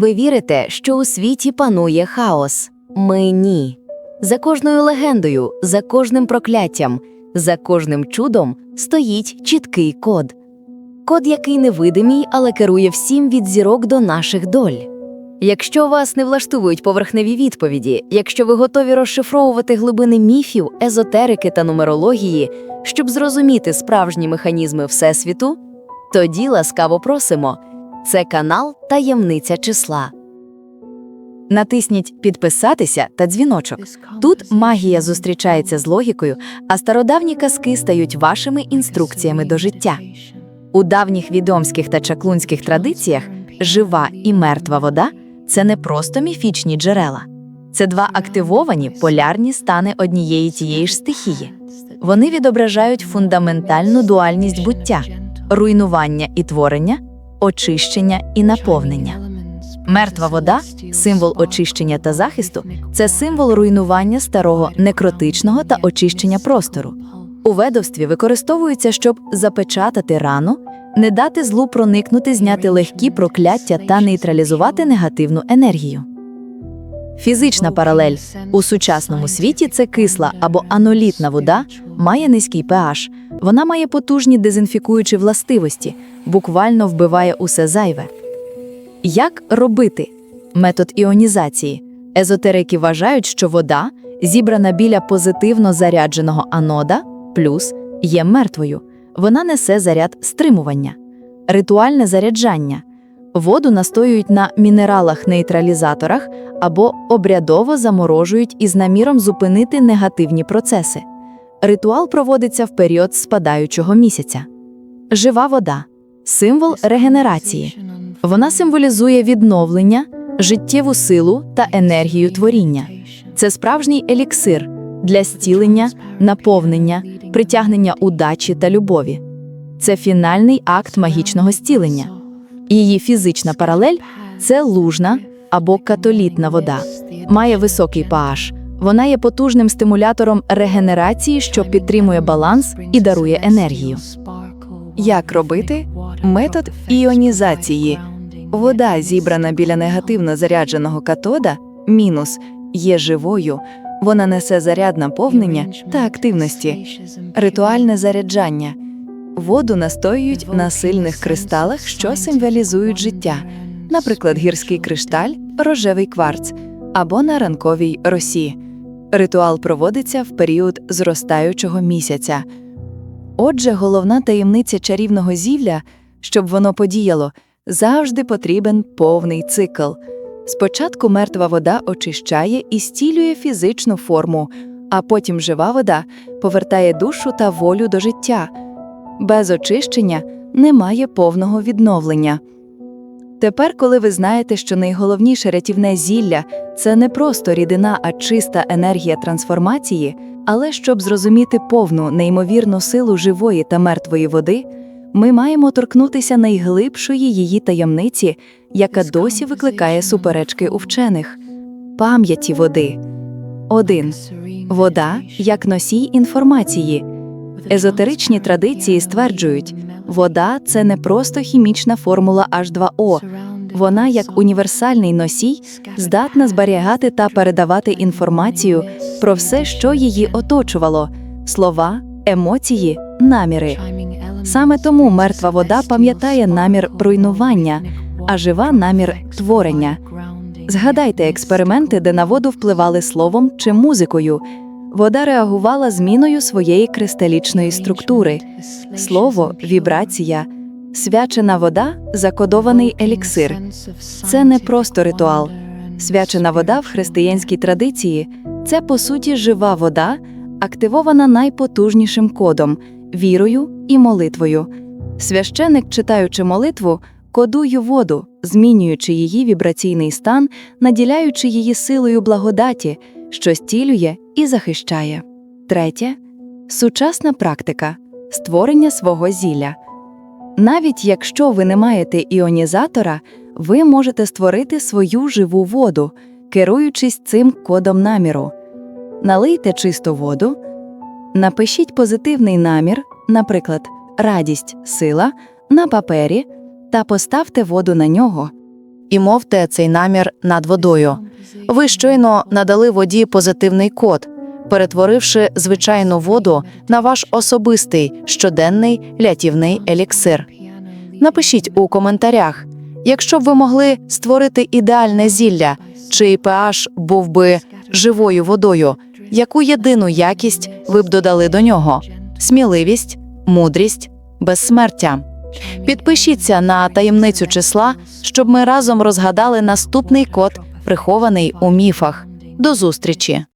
Ви вірите, що у світі панує хаос? Ми ні. За кожною легендою, за кожним прокляттям, за кожним чудом стоїть чіткий код. Код, який невидимий, але керує всім від зірок до наших доль. Якщо вас не влаштовують поверхневі відповіді, якщо ви готові розшифровувати глибини міфів, езотерики та нумерології, щоб зрозуміти справжні механізми Всесвіту, тоді ласкаво просимо. Це канал Таємниця числа. Натисніть підписатися та дзвіночок. Тут магія зустрічається з логікою, а стародавні казки стають вашими інструкціями до життя. У давніх відомських та чаклунських традиціях жива і мертва вода це не просто міфічні джерела. Це два активовані полярні стани однієї тієї ж стихії. Вони відображають фундаментальну дуальність буття, руйнування і творення, очищення і наповнення. Мертва вода, символ очищення та захисту, це символ руйнування старого некротичного та очищення простору. У ведовстві використовується, щоб запечатати рану, не дати злу проникнути, зняти легкі прокляття та нейтралізувати негативну енергію. Фізична паралель у сучасному світі це кисла або анолітна вода, має низький pH. Вона має потужні дезінфікуючі властивості, буквально вбиває усе зайве. Як робити метод іонізації? Езотерики вважають, що вода, зібрана біля позитивно зарядженого анода, плюс є мертвою. Вона несе заряд стримування, ритуальне заряджання. Воду настоюють на мінералах-нейтралізаторах або обрядово заморожують із наміром зупинити негативні процеси. Ритуал проводиться в період спадаючого місяця. Жива вода символ регенерації. Вона символізує відновлення, життєву силу та енергію творіння. Це справжній еліксир для зцілення, наповнення, притягнення удачі та любові. Це фінальний акт магічного зцілення. Її фізична паралель це лужна або католітна вода. Має високий pH. Вона є потужним стимулятором регенерації, що підтримує баланс і дарує енергію. Як робити? Метод іонізації. Вода, зібрана біля негативно зарядженого катода, мінус, є живою. Вона несе заряд наповнення та активності. Ритуальне заряджання. Воду настоюють на сильних кристалах, що символізують життя, наприклад, гірський кришталь, рожевий кварц або на ранковій росі. Ритуал проводиться в період зростаючого місяця. Отже, головна таємниця чарівного зілля, щоб воно подіяло, завжди потрібен повний цикл. Спочатку мертва вода очищає і стілює фізичну форму, а потім жива вода повертає душу та волю до життя. Без очищення немає повного відновлення. Тепер, коли ви знаєте, що найголовніше рятівне зілля це не просто рідина, а чиста енергія трансформації, але щоб зрозуміти повну неймовірну силу живої та мертвої води, ми маємо торкнутися найглибшої її таємниці, яка досі викликає суперечки у вчених пам'яті води. 1. Вода як носій інформації. Езотеричні традиції стверджують, вода це не просто хімічна формула H2O. Вона, як універсальний носій, здатна зберігати та передавати інформацію про все, що її оточувало слова, емоції, наміри. Саме тому мертва вода пам'ятає намір руйнування, а жива намір творення. Згадайте експерименти, де на воду впливали словом чи музикою. Вода реагувала зміною своєї кристалічної структури. Слово, вібрація, свячена вода закодований еліксир. Це не просто ритуал. Свячена вода в християнській традиції це по суті жива вода, активована найпотужнішим кодом вірою і молитвою. Священик, читаючи молитву, кодує воду, змінюючи її вібраційний стан, наділяючи її силою благодаті, що стілює і захищає. Третє сучасна практика створення свого зілля. Навіть якщо ви не маєте іонізатора, ви можете створити свою живу воду, керуючись цим кодом наміру. Налийте чисту воду, напишіть позитивний намір, наприклад, радість, сила, на папері та поставте воду на нього. І мовте цей намір над водою. Ви щойно надали воді позитивний код, перетворивши звичайну воду на ваш особистий щоденний лятівний еліксир. Напишіть у коментарях, якщо б ви могли створити ідеальне зілля, чий pH був би живою водою, яку єдину якість ви б додали до нього: сміливість, мудрість, безсмертя. Підпишіться на таємницю числа, щоб ми разом розгадали наступний код, прихований у міфах. До зустрічі!